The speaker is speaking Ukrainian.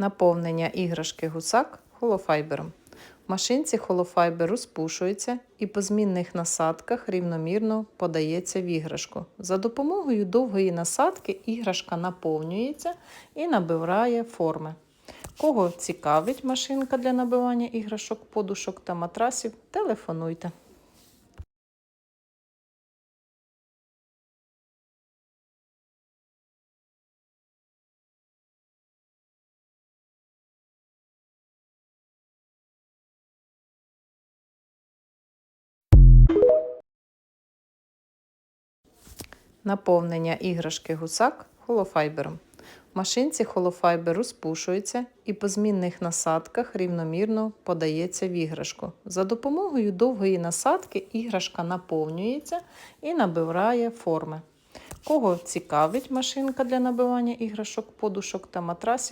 Наповнення іграшки гусак холофайбером. В машинці холофайбер розпушується і по змінних насадках рівномірно подається в іграшку. За допомогою довгої насадки іграшка наповнюється і набирає форми. Кого цікавить машинка для набивання іграшок, подушок та матрасів, телефонуйте. Наповнення іграшки гусак холофайбером. В машинці холофайбер розпушується і по змінних насадках рівномірно подається в іграшку. За допомогою довгої насадки іграшка наповнюється і набирає форми. Кого цікавить машинка для набивання іграшок, подушок та матрасів,